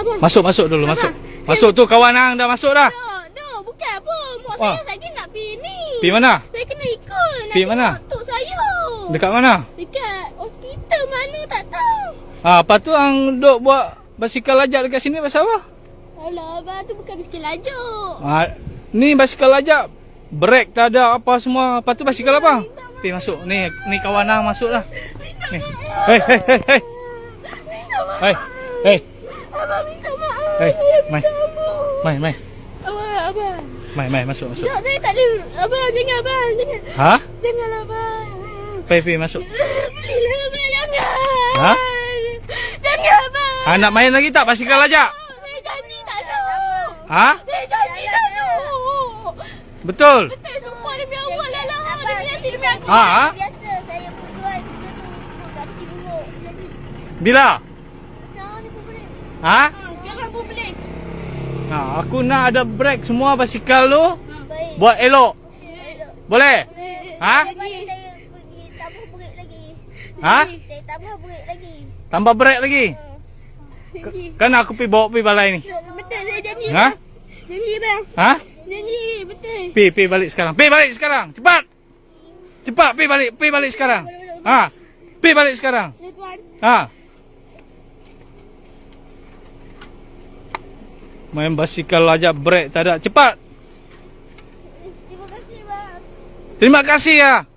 abang. Masuk, masuk dulu, Abang. masuk. Masuk tu kawan hang dah masuk dah. Dok, dok, bukan apa. Mak Wah. saya lagi nak pergi ni. Pi mana? Saya kena ikut. Pergi mana? Tok saya. Dekat mana? Dekat hospital mana tak tahu. Ha, lepas tu hang duk buat basikal lajak dekat sini pasal apa? Alah, abang tu bukan bisikal lajuk. Ha, ni basikal lajak. Brek tak ada apa semua. Lepas tu basikal apa? Pi masuk. Ni ni kawan hang masuk dah. Ni. Hei, hei, hei, hei. Hei. Hei. Abang minta maaf. Hei, Saya mai. Mai, mai. Abang, abang. Mai, mai masuk, masuk. Tak, saya tak boleh. Abang, jangan abang. Jangan. Ha? Jangan abang. Pi, pi masuk. Please, abang, jangan. Ha? Jangan abang. Ha, nak main lagi tak basikal lajak? Saya janji tak nak. Ha? Saya janji tak nak. Betul? Betul sumpah demi Allah lah lah. Demi hati demi aku. Ha? Biasa saya berjual juga tu kaki buruk. Bila? Ha? Sekarang pun boleh. Ha, aku nak ada brek semua basikal tu. Baik. Buat elok. Elok. Boleh? Ha? Saya pergi tambah lagi. Ha? Saya tambah berat lagi. Tambah brek lagi. Janji. Kan aku pergi bawa pergi balai ni. Betul saya janji. Ha? bang. Janji bang. Ha? Janji betul. Pi, pi balik sekarang. Pi balik sekarang. Cepat. Cepat pi balik, pi balik sekarang. Ha? Pi balik sekarang. Ya tuan. Ha? Main basikal aja brek tak ada. Cepat. Terima kasih bang. Terima kasih ya.